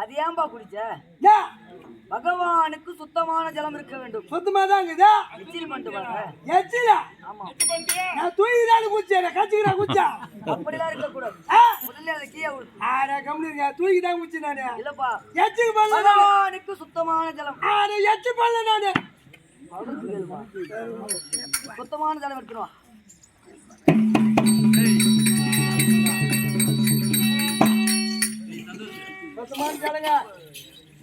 அது ஏன்பா குடிச்ச? பகவானுக்கு சுத்தமான ஜலம் இருக்க வேண்டும். சுத்தமா தான் இருக்குதா எச்சில் பண்ணிட்டு வாங்க. எச்சில? ஆமா. நான் தூக்கிதான் குச்சேன் கச்சிக்கிறா குச்சா அப்படிலாம் இருக்க கூடாது. முதல்ல அதை கீழே விடு. ஆட தூக்கி தான் குச்சி நானு. இல்லப்பா. பண்ணல பகவானுக்கு சுத்தமான ஜலம். ஆட எச்சு பண்ணல நானு. சுத்தமான ஜலம் எடுத்துருவா கேளுங்க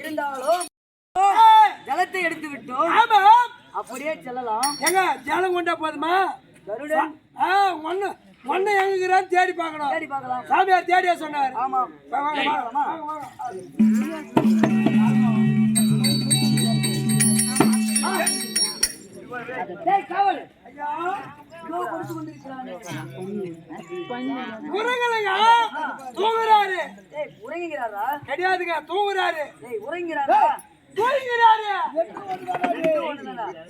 இருந்தாலும் ஜலத்தை எடுத்து விட்டோம். அப்படியே செல்லலாம். எங்க ஜலம் கொண்டா போதுமா? கருடன். ஒண்ணு ஒண்ணு எங்கிறான்னு தேடி பார்க்கணும். தேடி பார்க்கலாம். சாமியார் தேடியா சொன்னார். ஆமா. காவல். ஐயா, உறங்கலைங்க தூங்குறாரு. டேய் உறங்குகிறாரா? கிடையாதுங்க தூங்குறாரு. டேய் உறங்குகிறாரா? தூங்குறாரு?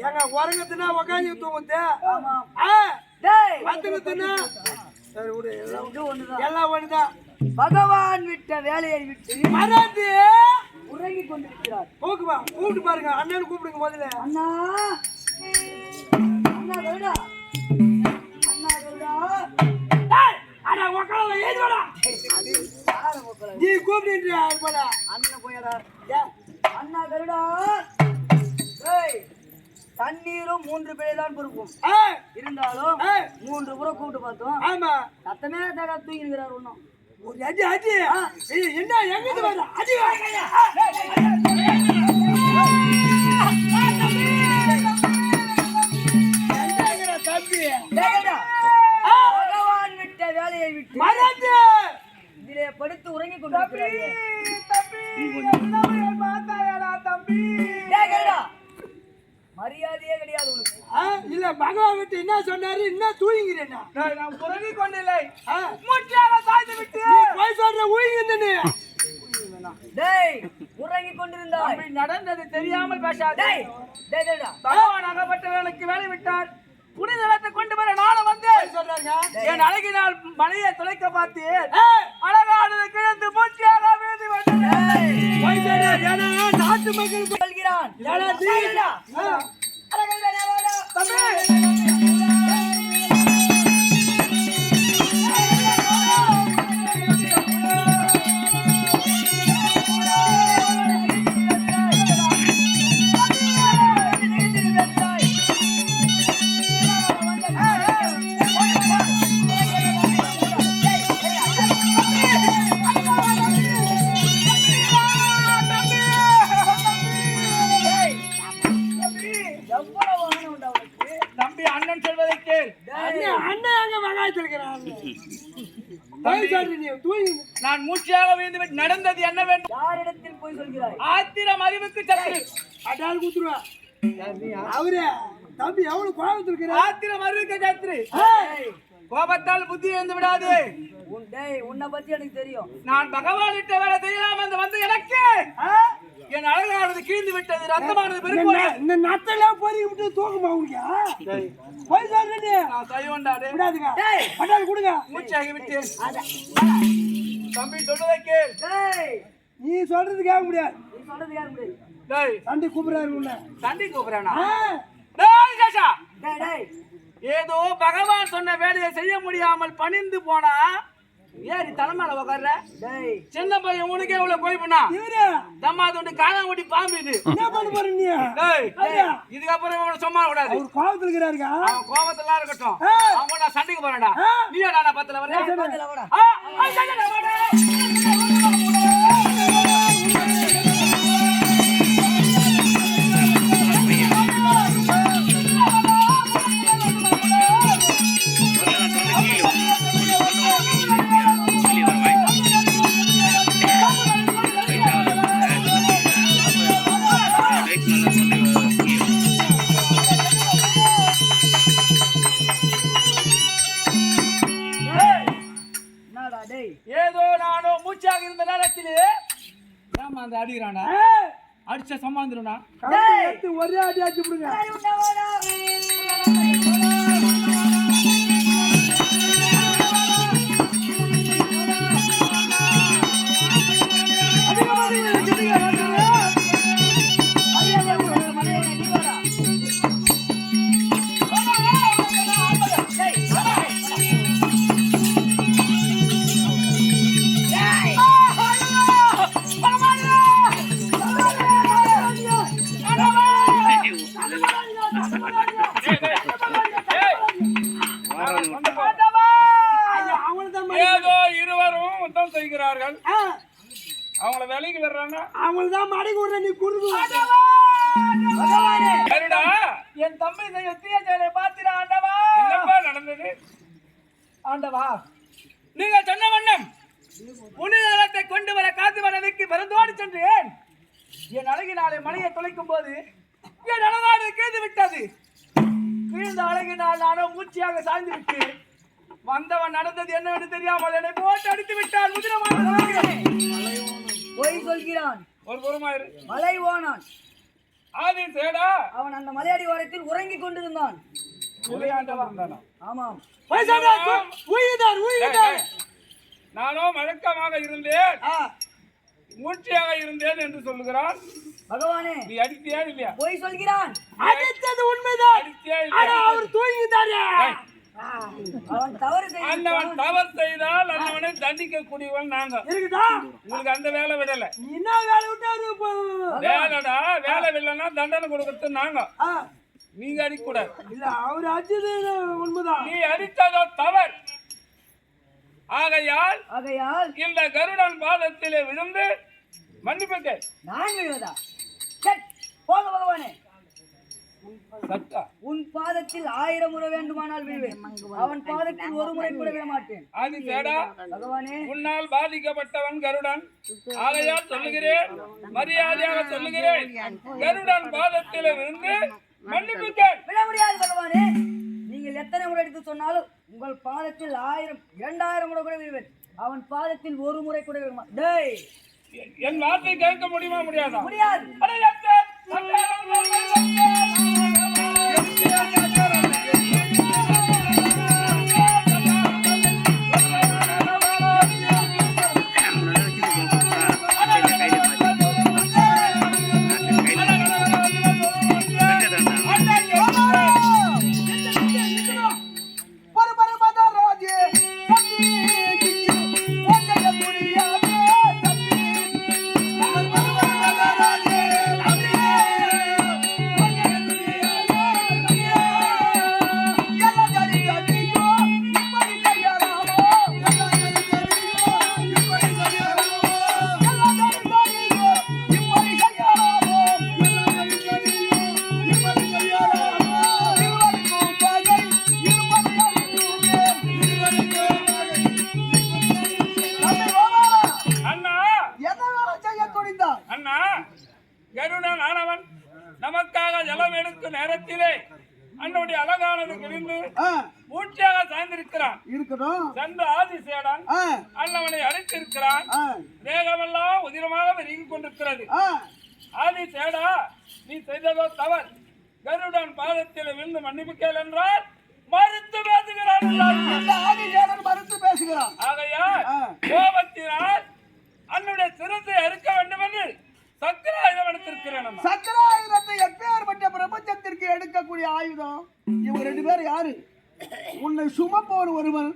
எங்க உறங்கத்துனா உக்காந்து தூங்குது. ஆமா. ஆ டேய். பத்துக்குத்துனா சரி விடு எல்லாம் ஒண்ணுதான். பகவான் விட்ட வேலையை விட்டு மறந்து உறங்கிக் கொண்டிருக்கிறார். கூப்பிடுப்பா கூப்பிட்டு பாருங்க. அண்ணன் கூப்பிடுங்க முதல்ல. அண்ணா. அண்ணா அட உக்கால கூப்பிடுற? நீ கூப்பிடுறியா போல அண்ணன் போயடா அண்ணா கருடா ஏய் தண்ணீரும் மூன்று பேரை தான் பொறுக்கும் இருந்தாலும் மூன்று புறம் கூப்பிட்டு பார்த்தோம் ஆமா சத்தமே தகா தூங்கிக்கிறார் ஒன்றும் ஒரு அடி அடி ஏய், என்ன எங்கிட்டு வர அடி மறந்து! இதிலே படுத்து உறங்கிக் கொண்டிருக்கிறார்கள். தம்பி என்னவரை பார்த்தாயாடா தம்பி. மரியாதையே கிடையாது உனக்கு. இல்ல பகவான் விட்டு என்ன சொன்னாரு? என்ன தூங்குறேன்னா நான் உறங்கி கொண்டில்லை. ஆ, மூச்சாக சாய்ந்து விட்டு நீ போய் சொல்ற ஊழியன்னு டேய் உறங்கிக் கொண்டிருந்தாய். நடந்தது தெரியாமல் பேசாதே. டேய் டேய். பகவான் அகப்பட்டவனுக்கு வேலை விட்டார் புனிதலத்தை கொண்டு வர நானும் வந்து சொல்றாங்க என் அழகினால் மலையை துளைக்க பார்த்தேன். அழகானது கிழந்து மூச்சியாக வீழ்ந்து ஏன்னா நாட்டு மக்கள் சொல்கிறான். நான் மூச்சியாக வீழ்ந்து விட்டு நடந்தது என்ன வேண்டும் யாரிடத்தில் போய் சொல்கிறாய்? ஆத்திரம் அறிவுக்கு சற்று. அடால் குத்துருவா. அவரு தம்பி எவ்வளவு கோபத்துல இருக்கிறார் ஆத்திரம் அறிவுக்கு டேய், கோபத்தால் புத்தி இழந்து விடாது. உன் டேய் உன்னை பத்தி எனக்கு தெரியும். நான் பகவானிட்ட வேலை செய்யலாம் என்று வந்து எனக்கு. என் அழகானது கீழ்ந்து விட்டது ரத்தமானது பெருக்கோடு இந்த நத்தெல்லாம் பொறி விட்டு தூக்கமா உனக்கு? போய் சொல்ற நீ நான் செய்வண்டாரு விடாதுங்க. டேய். அடால் கொடுங்க. மூச்சாகி விட்டு தம்பி சொல்வதை கேள். டேய் நீ சொல்றது கேட்க முடியாது. நீ சொல்றது யாரு முடியாது. டேய். சண்டை கூப்பிடுறாரு உன்னை. சண்டி கூப்பிடுறானா? டேய் டேய் டேய். ஏதோ பகவான் சொன்ன வேலையை செய்ய முடியாமல் பணிந்து போனா ஏறி தலைமையில உட்கார்ற டேய். சின்ன பையன் உனக்கே இவ்வளவு போய் பண்ணா? தம்மா துண்டு காலம் ஓட்டி பாம்பு இது. என்ன பண்ண போற நீ? இதுக்கப்புறம் இவனை சும்மா விடாது. அவர் கோபத்துல இருக்கிறாருங்க அவன் இருக்கட்டும். அவன் நான் சண்டைக்கு போறேன்டா. நீ நானா பத்துல ஒரே அடி அடிச்சு விடுங்க. ஏதோ இருவரும் யுத்தம் செய்கிறார்கள். அவங்கள வேலைக்கு வர்றாங்க அவங்களதான் மடங்கி விடுற நீ என் தம்பி செய்ய தீயஜாலை பார்த்திட ஆண்டவா? என்னப்பா நடந்தது? ஆண்டவா நீங்க சொன்ன வண்ணம். புனிதத்தை கொண்டு வர காத்து வரவிற்கு மருந்தோடு சென்றேன். என் அழகினாலே மலையை தொலைக்கும் போது என் அழகாடு கேது விட்டது கீழ்ந்த அழகினால் நானும் மூச்சியாக சாய்ந்து விட்டு வந்தவன் நடந்தது என்னவென்று தெரியாமல் என்னை போட்டு அடித்து விட்டான். முதிரமான பொய் சொல்கிறான். ஒரு புறமாயிரு. மலை ஓனான். ஆதி சேடா. அவன் அந்த மலையடி ஓரத்தில் உறங்கிக் கொண்டிருந்தான். ஆமாம். உயிர்தான் உயிர்தான். நானோ மழக்கமாக இருந்தேன். ஆ, மூர்ச்சியாக இருந்தேன் என்று சொல்லுகிறான் பகவானே நீ அடித்தியா இல்லையா? பொய் சொல்கிறான். அடித்தது உண்மைதான். அடித்தியா ஆனா இல்லையா அவர் தூங்கிட்டாரே. அவன் தவறு செய்தால் அந்தவனை தண்டிக்க கூடியவன் நாங்க இருக்குதா? உங்களுக்கு அந்த வேலை விடல. என்ன வேலை விட்டாரு? வேலைடா வேலை விடலைன்னா தண்டனை கொடுக்கறது நாங்க. ஆ, நீங்க அடிக்க கூடாது இல்ல அவர் அடிச்சது உண்மைதான். நீ அடித்ததோ தவறு. ஆகையால் ஆகையால் இந்த கருடன் பாதத்திலே விழுந்து மன்னிப்பு கேள் நான் விழுவதா சட், போங்க பகவானே. சத்தா. உன் பாதத்தில் ஆயிரம் முறை வேண்டுமானால் விழுவேன் அவன் பாதத்தில் ஒரு முறை கூட விட மாட்டேன். பகவானே. உன்னால் பாதிக்கப்பட்டவன் கருடன். சொல்லுகிறேன் மரியாதையாக சொல்லுகிறேன். கருடன் பாதத்திலே மன்னிப்பு கேள். விட முடியாது பகவானே. நீங்கள் எத்தனை முறை எடுத்து சொன்னாலும் உங்கள் பாதத்தில் ஆயிரம் இரண்டாயிரம் முறை கூட விழுவேன் அவன் பாதத்தில் ஒரு முறை கூட மாட்டேன். டேய் என் வார்த்தை கேட்க முடியுமா முடியாதா முடியாது ஆதிசேடன் மறுத்து பேசுகிறான் ஆகையால் ஆ. கோபத்தினால் அன்னுடைய சிரத்தை அறுக்க வேண்டும் என்று சக்கராயுதம் எடுத்திருக்கிறேன். சக்கராயுதத்தை எப்பேற்பட்ட பிரபஞ்சத்திற்கு எடுக்கக்கூடிய ஆயுதம்? இவங்க ரெண்டு பேரும் யாரு? உன்னை சுமப்பவர் ஒருவன்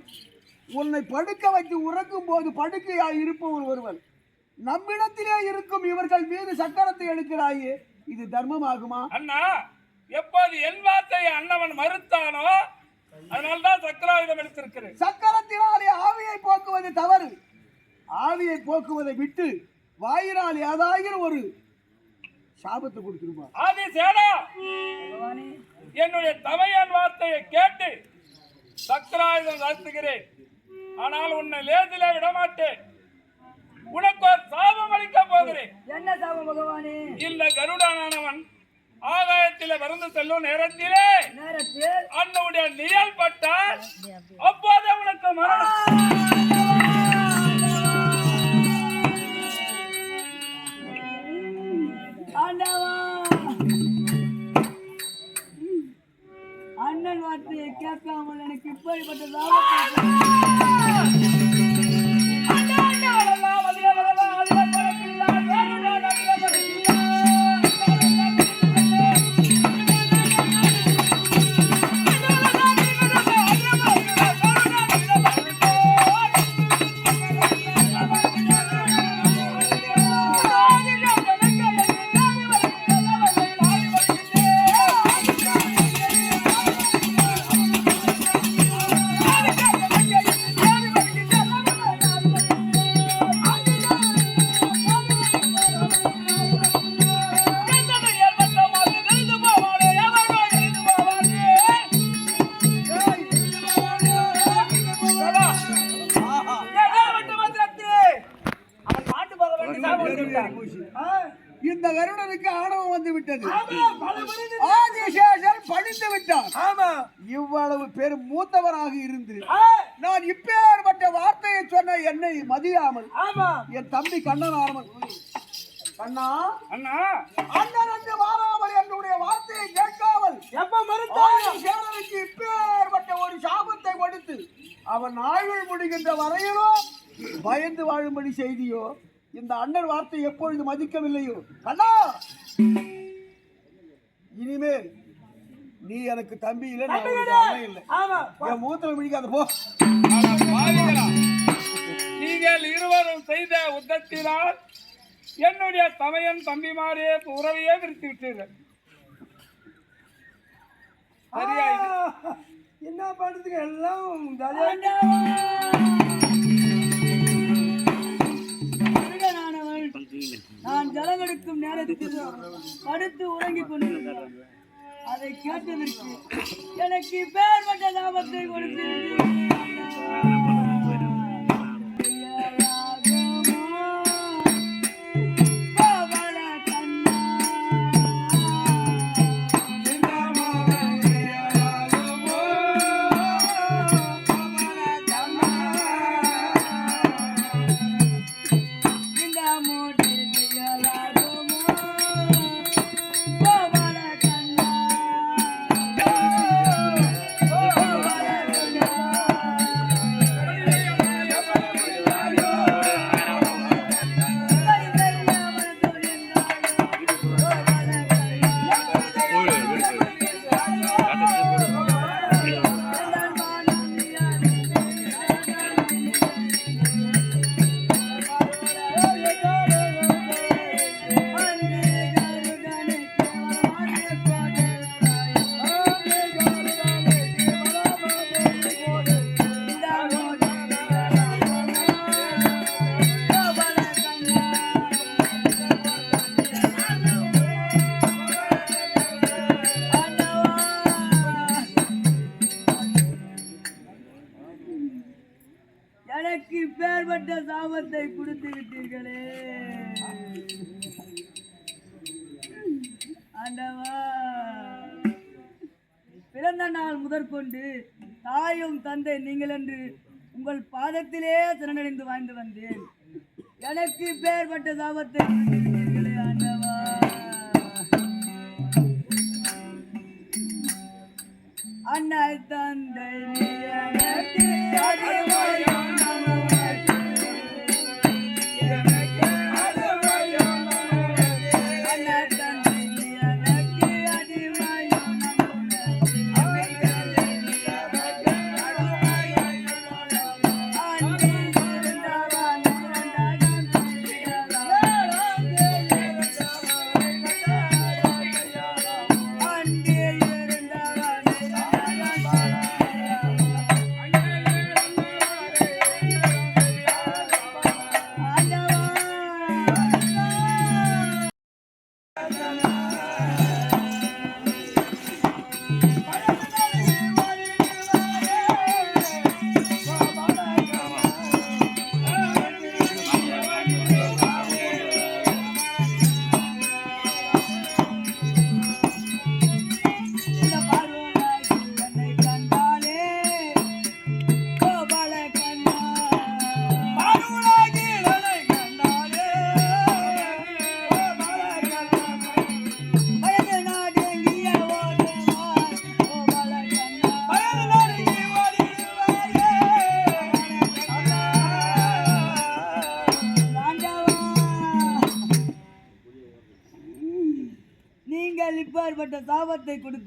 உன்னை படுக்க வைத்து உறக்கும் போது படுக்கையாய் இருப்பவர் ஒருவன். நம்மிடத்திலே இருக்கும் இவர்கள் மீது சக்கரத்தை எடுக்கிறாயே இது தர்மமாகுமா? அண்ணா எப்போது என் வார்த்தையை அண்ணவன் மறுத்தானோ அதனால்தான் சக்கராயுதம் எடுத்திருக்கிறேன். சக்கரத்தினாலே ஆவியை போக்குவது தவறு. ஆவியை போக்குவதை விட்டு வாயினால் ஏதாயிரம் ஒரு சாபத்தை கொடுத்துருமா? ஆதி சேடா பகவானே. என்னுடைய தமையன் வார்த்தையை கேட்டு சக்கராயுதம் நடத்துகிறேன். ஆனால் உன்னை லேதிலே விடமாட்டேன். உனக்கு ஒரு சாபம் அளிக்க போகிறேன். என்ன சாபம் பகவானே? இந்த கருடானவன் ஆகாயத்திலே பறந்து செல்லும் நேரத்திலே நேரத்தில் அன்னுடைய நிழல் பட்டால் அப்போது உனக்கு மரணம். அண்ணன் வார்த்தையை கேட்காமல் எனக்கு இப்படிப்பட்ட விட்டது. ஆதிசேஷன் படித்து விட்டான் ஆமா. இவ்வளவு பெரும் மூத்தவராக இருந்து நான் இப்பேற்பட்ட வார்த்தையை சொன்ன என்னை மதியாமல் என் தம்பி கண்ணன் கண்ணா அண்ணா அண்ணன் என்று மாறாமல் என்னுடைய வார்த்தையை கேட்காமல் எப்ப மறுத்தாங்க சேரனுக்கு இப்பேற்பட்ட ஒரு சாபத்தை கொடுத்து அவன் ஆயுள் முடிகின்ற வரையிலும் பயந்து வாழும்படி செய்தியோ இந்த அண்ணன் வார்த்தை எப்பொழுது மதிக்கவில்லையோ? கண்ணா இனிமேல் நீ எனக்கு தம்பி இல்லை நான் உனக்கு அண்ணன் இல்லை. ஆமா. என் மூத்திரம் பிடிக்காத போ. நீங்கள் இருவரும் செய்த உத்தத்தினால் என்னுடைய தமையன் தம்பிமாரே உறவையே விரித்து விட்டீர்கள். சரியா? என்ன பண்றதுக்கு எல்லாம் நான் ஜலமெடுக்கும் நேரத்தில் படுத்து உறங்கிக் கொண்டிருந்தேன் அதை கேட்டதற்கு எனக்கு பேர் பேர்பட்ட லாபத்தை சாபத்தை கொடுத்து விட்டீர்களே ஆண்டவா. பிறந்த நாள் முதற்கொண்டு தாயும் தந்தை நீங்கள் என்று உங்கள் பாதத்திலே திறனடைந்து வாழ்ந்து வந்தேன். எனக்கு பேர்பட்ட சாபத்தை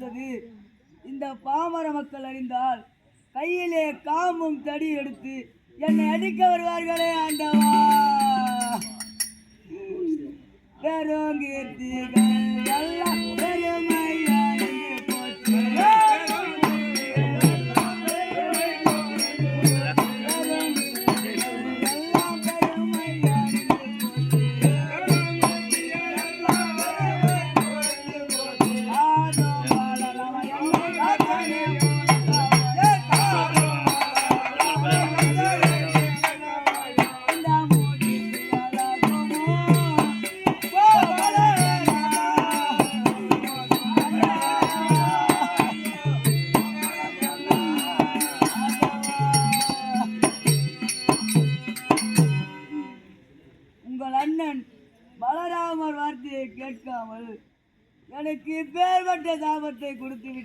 கொடுத்தது இந்த பாமர மக்கள் அறிந்தால் கையிலே காமும் தடி எடுத்து என்னை அடிக்க வருவார்களே ஆண்டவா. பெருங்கீர்த்திகள் எல்லாம்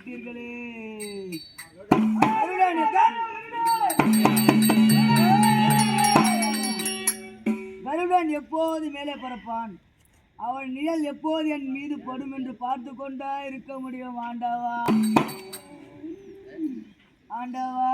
விட்டீர்களே கருடன் எப்போது மேலே பறப்பான்? அவன் நிழல் எப்போது என் மீது படும் என்று பார்த்து கொண்டா இருக்க முடியும் ஆண்டவா. ஆண்டவா.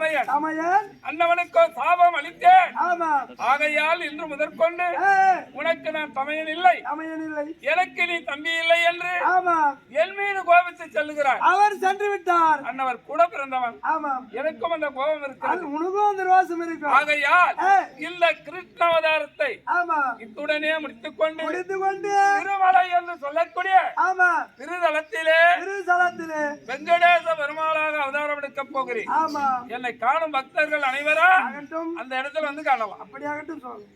என்றார் என் தமையன் சமயன் அன்னவனுக்கோ சாபம் அளித்தேன். ஆகையால் இன்று முதற்கொண்டு உனக்கு நான் தமையன் இல்லை. எனக்கு நீ தம்பி இல்லை என்று என் மீது கோபித்து செல்லுகிறார் அவர் சென்று விட்டார். அன்னவர் கூட பிறந்தவன். எனக்கும் அந்த கோபம் இருக்கிறது. உனக்கும் அந்த ரோசம் இருக்கும். ஆகையால் இந்த கிருஷ்ண அவதாரத்தை இத்துடனே முடித்துக் கொண்டு முடித்து கொண்டு திருமலை என்று சொல்லக்கூடிய ஆமா. திருதலத்திலே திருசலத்திலே வெங்கடேச பெருமாளாக அவதாரம் எடுக்கப் போகிறேன் என்னை காணும் பக்தர்கள் அனைவரும் ஆகட்டும் அந்த இடத்துல வந்து காணலாம். அப்படியாகட்டும் சொல்லு